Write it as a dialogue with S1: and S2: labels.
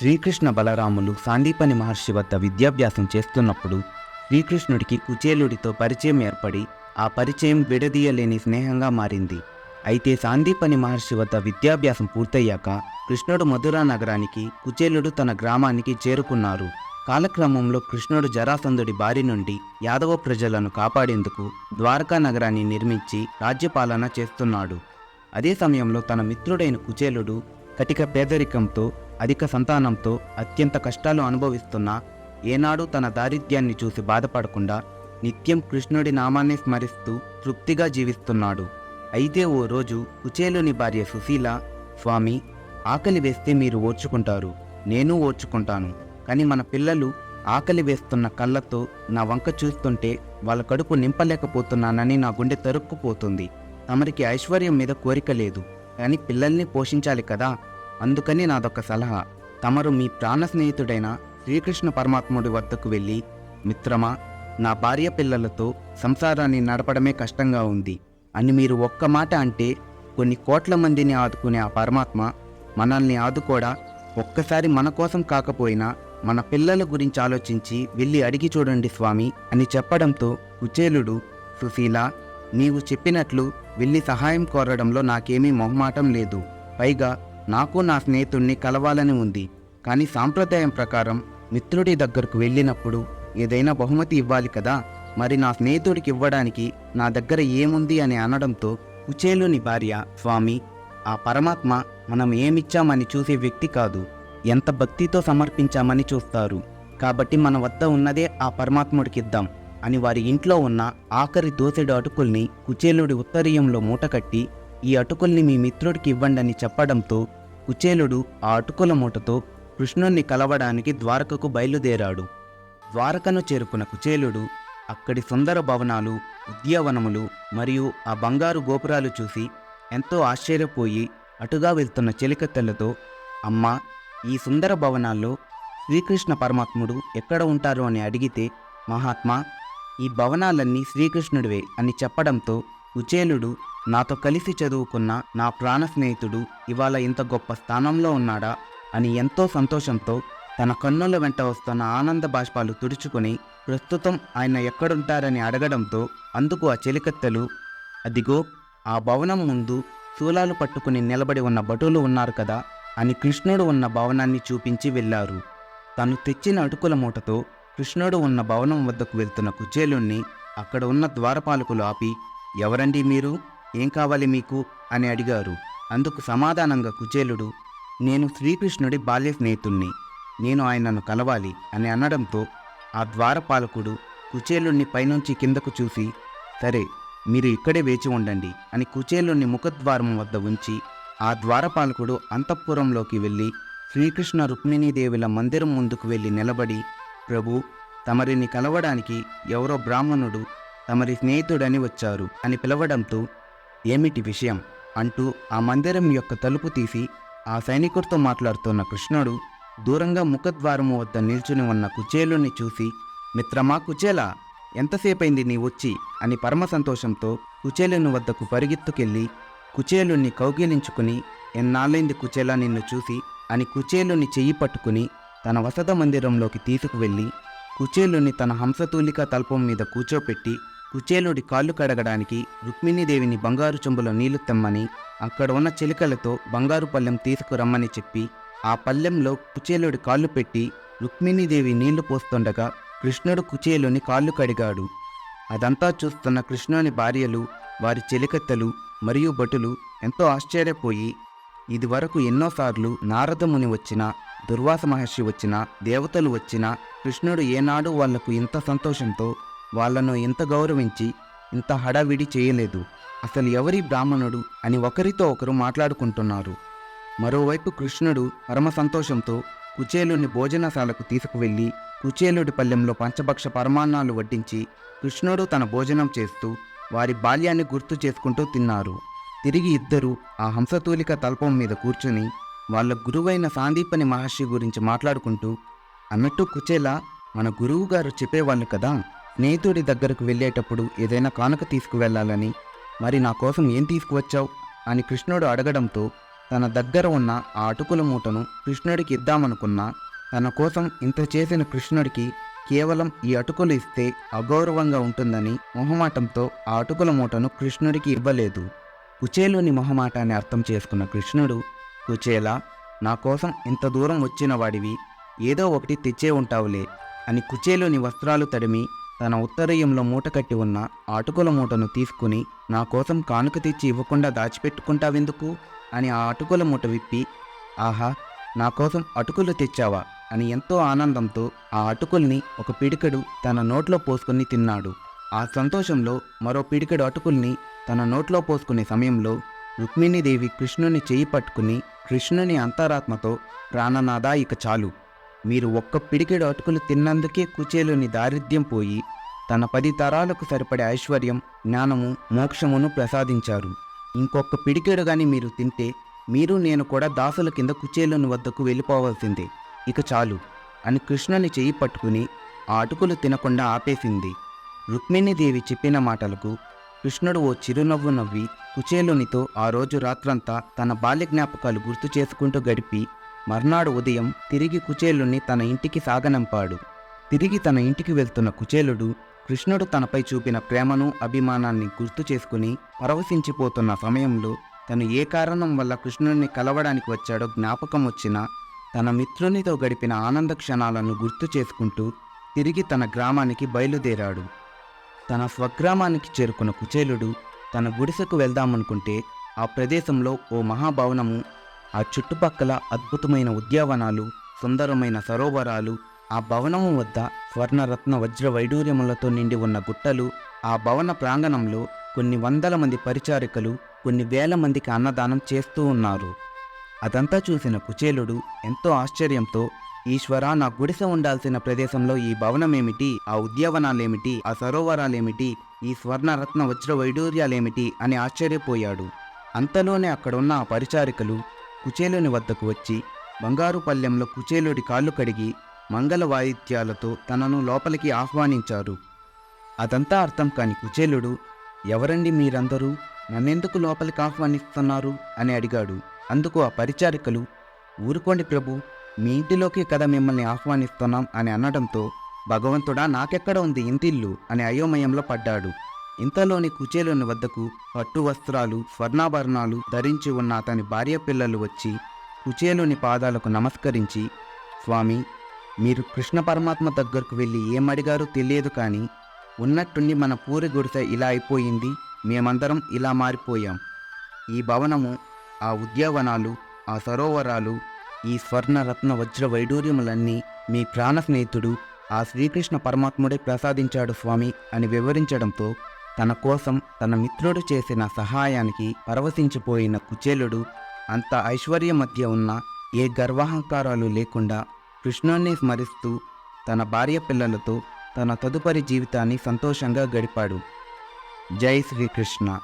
S1: శ్రీకృష్ణ బలరాములు సాందీపని మహర్షి వద్ద విద్యాభ్యాసం చేస్తున్నప్పుడు శ్రీకృష్ణుడికి కుచేలుడితో పరిచయం ఏర్పడి ఆ పరిచయం విడదీయలేని స్నేహంగా మారింది. అయితే సాందీపని మహర్షి వద్ద విద్యాభ్యాసం పూర్తయ్యాక కృష్ణుడు మధురా నగరానికి కుచేలుడు తన గ్రామానికి చేరుకున్నారు. కాలక్రమంలో కృష్ణుడు జరాసంధుడి బారి నుండి యాదవ ప్రజలను కాపాడేందుకు ద్వారకా నగరాన్ని నిర్మించి రాజ్యపాలన చేస్తున్నాడు. అదే సమయంలో తన మిత్రుడైన కుచేలుడు కటిక పేదరికంతో అధిక సంతానంతో అత్యంత కష్టాలు అనుభవిస్తున్నా ఏనాడు తన దారిద్ర్యాన్ని చూసి బాధపడకుండా నిత్యం కృష్ణుడి నామాన్ని స్మరిస్తూ తృప్తిగా జీవిస్తున్నాడు. అయితే ఓ రోజు కుచేలుని భార్య సుశీల స్వామి ఆకలి వేస్తే మీరు ఓర్చుకుంటారు. నేను ఓర్చుకుంటాను. కానీ మన పిల్లలు ఆకలి వేస్తున్న కళ్ళతో నా వంక చూస్తుంటే వాళ్ళ కడుపు నింపలేకపోతున్నానని నా గుండె తరుక్కుపోతుంది. తమరికి ఐశ్వర్యం మీద కోరిక లేదు. కానీ పిల్లల్ని పోషించాలి కదా. అందుకని నాదొక సలహా. తమరు మీ ప్రాణ స్నేహితుడైన శ్రీకృష్ణ పరమాత్ముడి వద్దకు వెళ్ళి మిత్రమా నా భార్య పిల్లలతో సంసారాన్ని నడపడమే కష్టంగా ఉంది. అని మీరు ఒక్క మాట అంటే కొన్ని కోట్ల మందిని ఆదుకునే ఆ పరమాత్మ మనల్ని ఆదుకోడా? ఒక్కసారి మన కోసం కాకపోయినా మన పిల్లల గురించి ఆలోచించి వెళ్ళి అడిగి చూడండి స్వామి అని చెప్పడంతో కుచేలుడు సుశీల నీవు చెప్పినట్లు వెళ్ళి సహాయం కోరడంలో నాకేమీ మొహమాటం లేదు. పైగా నాకు నా స్నేహితుణ్ణి కలవాలని ఉంది. కానీ సాంప్రదాయం ప్రకారం మిత్రుడి దగ్గరకు వెళ్ళినప్పుడు ఏదైనా బహుమతి ఇవ్వాలి కదా మరి నా స్నేహితుడికి ఇవ్వడానికి నా దగ్గర ఏముంది అని అనడంతో కుచేలుని భార్య స్వామి ఆ పరమాత్మ మనం ఏమిచ్చామని చూసే వ్యక్తి కాదు. ఎంత భక్తితో సమర్పించామని చూస్తారు. కాబట్టి మన వద్ద ఉన్నదే ఆ పరమాత్ముడికిద్దాం అని వారి ఇంట్లో ఉన్న ఆఖరి దోసెడు అటుకుల్ని కుచేలుడి ఉత్తరీయంలో మూటకట్టి ఈ అటుకుల్ని మీ మిత్రుడికి ఇవ్వండి అని చెప్పడంతో కుచేలుడు ఆ అటుకుల మూటతో కృష్ణుణ్ణి కలవడానికి ద్వారకకు బయలుదేరాడు. ద్వారకను చేరుకున్న కుచేలుడు అక్కడి సుందర భవనాలు ఉద్యావనములు మరియు ఆ బంగారు గోపురాలు చూసి ఎంతో ఆశ్చర్యపోయి అటుగా వెళ్తున్న చెలికత్తెలతో అమ్మా ఈ సుందర భవనాల్లో శ్రీకృష్ణ పరమాత్ముడు ఎక్కడ ఉంటారు? అని అడిగితే మహాత్మా ఈ భవనాలన్నీ శ్రీకృష్ణుడివే అని చెప్పడంతో కుచేలుడు నాతో కలిసి చదువుకున్న నా ప్రాణ స్నేహితుడు ఇవాళ ఇంత గొప్ప స్థానంలో ఉన్నాడా అని ఎంతో సంతోషంతో తన కన్నుల వెంట వస్తున్న ఆనంద బాష్పాలు తుడుచుకుని ప్రస్తుతం ఆయన ఎక్కడుంటారని అడగడంతో అందుకు ఆ చెలికత్తెలు అదిగో ఆ భవనం ముందు శూలాలు పట్టుకుని నిలబడి ఉన్న భటులు ఉన్నారు కదా అని కృష్ణుడు ఉన్న భవనాన్ని చూపించి వెళ్ళారు. తను తెచ్చిన అటుకుల మూటతో కృష్ణుడు ఉన్న భవనం వద్దకు వెళ్తున్న కుచేలుణ్ణి అక్కడ ఉన్న ద్వారపాలకులు ఆపి ఎవరండి మీరు? ఏం కావాలి మీకు? అని అడిగారు. అందుకు సమాధానంగా కుచేలుడు నేను శ్రీకృష్ణుడి బాల్య స్నేహితుణ్ణి. నేను ఆయనను కలవాలి అని అనడంతో ఆ ద్వారపాలకుడు కుచేలుణ్ణి పైనుంచి కిందకు చూసి సరే మీరు ఇక్కడే వేచి ఉండండి అని కుచేలుణ్ణి ముఖద్వారం వద్ద ఉంచి ఆ ద్వారపాలకుడు అంతఃపురంలోకి వెళ్ళి శ్రీకృష్ణ రుక్మిణీదేవుల మందిరం ముందుకు వెళ్ళి నిలబడి ప్రభు తమరిని కలవడానికి ఎవరో బ్రాహ్మణుడు తమరి స్నేహితుడని వచ్చారు అని పిలవడంతో ఏమిటి విషయం అంటూ ఆ మందిరం యొక్క తలుపు తీసి ఆ సైనికుడితో మాట్లాడుతున్న కృష్ణుడు దూరంగా ముఖద్వారము వద్ద నిల్చుని ఉన్న కుచేలుని చూసి మిత్రమా కుచేలా ఎంతసేపైంది నీ వచ్చి అని పరమ సంతోషంతో కుచేలుని వద్దకు పరిగెత్తుకెళ్ళి కుచేలుని కౌగిలించుకుని ఎన్నాళ్ళైంది కుచేలా నిన్ను చూసి అని కుచేలుని చెయ్యి పట్టుకుని తన వసత మందిరంలోకి తీసుకువెళ్ళి కుచేలుని తన హంసతూలిక తల్పం మీద కూర్చోపెట్టి కుచేలుడి కాళ్ళు కడగడానికి రుక్మిణీదేవిని బంగారు చెంబులో నీళ్ళు తెమ్మని అక్కడ ఉన్న చిలుకలతో బంగారు పళ్ళెం తీసుకురమ్మని చెప్పి ఆ పళ్ళెంలో కుచేలుడి కాళ్ళు పెట్టి రుక్మిణీదేవి నీళ్ళు పోస్తుండగా కృష్ణుడు కుచేలుని కాళ్ళు కడిగాడు. అదంతా చూస్తున్న కృష్ణుని భార్యలు వారి చెలికత్తెలు మరియు భటులు ఎంతో ఆశ్చర్యపోయి ఇదివరకు ఎన్నోసార్లు నారదముని వచ్చినా దుర్వాస మహర్షి వచ్చినా దేవతలు వచ్చినా కృష్ణుడు ఏనాడు వాళ్ళకు ఇంత సంతోషంతో వాళ్ళను ఇంత గౌరవించి ఇంత హడావిడి చేయలేదు. అసలు ఎవరి బ్రాహ్మణుడు అని ఒకరితో ఒకరు మాట్లాడుకుంటున్నారు. మరోవైపు కృష్ణుడు పరమ సంతోషంతో కుచేలుని భోజనశాలకు తీసుకువెళ్ళి కుచేలుడి పల్లెంలో పంచభక్ష పరమాన్నాలు వడ్డించి కృష్ణుడు తన భోజనం చేస్తూ వారి బాల్యాన్ని గుర్తు చేసుకుంటూ తిన్నారు. తిరిగి ఇద్దరు ఆ హంసతూలిక తల్పం మీద కూర్చుని వాళ్ళ గురువైన సాందీపని మహర్షి గురించి మాట్లాడుకుంటూ అన్నట్టు కుచేలా మన గురువు గారు చెప్పేవాళ్ళు కదా? స్నేహితుడి దగ్గరకు వెళ్ళేటప్పుడు ఏదైనా కానుక తీసుకువెళ్ళాలని మరి నా కోసం ఏం తీసుకువచ్చావు? అని కృష్ణుడు అడగడంతో తన దగ్గర ఉన్న ఆ అటుకుల మూటను కృష్ణుడికి ఇద్దామనుకున్నా తన కోసం ఇంత చేసిన కృష్ణుడికి కేవలం ఈ అటుకులు ఇస్తే అగౌరవంగా ఉంటుందని మొహమాటంతో ఆ అటుకుల మూటను కృష్ణుడికి ఇవ్వలేదు. కుచేలుని మొహమాటాన్ని అర్థం చేసుకున్న కృష్ణుడు కుచేలా నా కోసం ఇంత దూరం వచ్చిన వాడివి ఏదో ఒకటి తెచ్చే ఉంటావులే అని కుచేలుని వస్త్రాలు తడిమి తన ఉత్తరీయంలో మూట కట్టి ఉన్న ఆటుకుల అటుకుల మూటను తీసుకుని నా కోసం కానుక తెచ్చి ఇవ్వకుండా దాచిపెట్టుకుంటావెందుకు? అని ఆ అటుకుల మూట విప్పి ఆహా నా కోసం అటుకులు తెచ్చావా? అని ఎంతో ఆనందంతో ఆ అటుకుల్ని ఒక పిడికెడు తన నోట్లో పోసుకుని తిన్నాడు. ఆ సంతోషంలో మరో పిడికెడు అటుకుల్ని తన నోట్లో పోసుకునే సమయంలో రుక్మిణీదేవి కృష్ణుని చేయి పట్టుకుని కృష్ణుని అంతరాత్మతో ప్రాణనాదా ఇక చాలు. మీరు ఒక్క పిడికెడు అటుకులు తిన్నందుకే కుచేలుని దారిద్ర్యం పోయి తన పది తరాలకు సరిపడే ఐశ్వర్యం జ్ఞానము మోక్షమును ప్రసాదించారు. ఇంకొక పిడికెడు గాని మీరు తింటే మీరు నేను కూడా దాసుల కింద కుచేలుని వద్దకు వెళ్ళిపోవాల్సిందే. ఇక చాలు అని కృష్ణుని చేయి పట్టుకుని ఆ అటుకులు తినకుండా ఆపేసింది. రుక్మిణీదేవి చెప్పిన మాటలకు కృష్ణుడు ఓ చిరునవ్వు నవ్వి కుచేలునితో ఆ రోజు రాత్రంతా తన బాల్య జ్ఞాపకాలు గుర్తు చేసుకుంటూ గడిపి మర్నాడు ఉదయం తిరిగి కుచేలుణ్ణి తన ఇంటికి సాగనంపాడు. తిరిగి తన ఇంటికి వెళ్తున్న కుచేలుడు కృష్ణుడు తనపై చూపిన ప్రేమను అభిమానాన్ని గుర్తు చేసుకుని పరవశించిపోతున్న సమయంలో తను ఏ కారణం వల్ల కృష్ణుడిని కలవడానికి వచ్చాడో జ్ఞాపకం వచ్చినా తన మిత్రునితో గడిపిన ఆనంద క్షణాలను గుర్తు చేసుకుంటూ తిరిగి తన గ్రామానికి బయలుదేరాడు. తన స్వగ్రామానికి చేరుకున్న కుచేలుడు తన గుడిసెకు వెళ్దామనుకుంటే ఆ ప్రదేశంలో ఓ మహాభవనము ఆ చుట్టుపక్కల అద్భుతమైన ఉద్యావనాలు సుందరమైన సరోవరాలు ఆ భవనము వద్ద స్వర్ణరత్న వజ్ర వైడూర్యములతో నిండి ఉన్న గుట్టలు ఆ భవన ప్రాంగణంలో కొన్ని వందల మంది పరిచారికలు కొన్ని వేల మందికి అన్నదానం చేస్తూ ఉన్నారు. అదంతా చూసిన కుచేలుడు ఎంతో ఆశ్చర్యంతో ఈశ్వర నా గుడిసె ఉండాల్సిన ప్రదేశంలో ఈ భవనమేమిటి? ఆ ఉద్యావనాలేమిటి? ఆ సరోవరాలేమిటి? ఈ స్వర్ణరత్న వజ్ర వైడూర్యాలేమిటి? అని ఆశ్చర్యపోయాడు. అంతలోనే అక్కడున్న ఆ పరిచారికలు కుచేలుని వద్దకు వచ్చి బంగారు పల్లెంలో కుచేలుడి కాళ్ళు కడిగి మంగళ వాయిద్యాలతో తనను లోపలికి ఆహ్వానించారు. అదంతా అర్థం కాని కుచేలుడు ఎవరండి మీరందరూ? నన్నెందుకు లోపలికి ఆహ్వానిస్తున్నారు? అని అడిగాడు. అందుకు ఆ పరిచారికలు ఊరుకోండి ప్రభు మీ ఇంటిలోకి కదా మిమ్మల్ని ఆహ్వానిస్తున్నాం అని అనడంతో భగవంతుడా నాకెక్కడ ఉంది ఇంటిల్లు? అని అయోమయంలో పడ్డాడు. ఇంతలోని కుచేలుని వద్దకు పట్టు వస్త్రాలు స్వర్ణాభరణాలు ధరించి ఉన్న అతని భార్య పిల్లలు వచ్చి కుచేలుని పాదాలకు నమస్కరించి స్వామి మీరు కృష్ణ పరమాత్మ దగ్గరకు వెళ్ళి ఏమడిగారో తెలియదు కానీ ఉన్నట్టుండి మన పూరి గుడిసె ఇలా అయిపోయింది మేమందరం ఇలా మారిపోయాం. ఈ భవనము ఆ ఉద్యావనాలు ఆ సరోవరాలు ఈ స్వర్ణరత్న వజ్ర వైడూర్యములన్నీ మీ ప్రాణ స్నేహితుడు ఆ శ్రీకృష్ణ పరమాత్ముడే ప్రసాదించాడు స్వామి అని వివరించడంతో తన కోసం తన మిత్రుడు చేసిన సహాయానికి పరవశించిపోయిన కుచేలుడు అంత ఐశ్వర్యం మధ్య ఉన్న ఏ గర్వాహంకారాలు లేకుండా కృష్ణుణ్ణి స్మరిస్తూ తన భార్య పిల్లలతో తన తదుపరి జీవితాన్ని సంతోషంగా గడిపాడు. జై శ్రీకృష్ణ.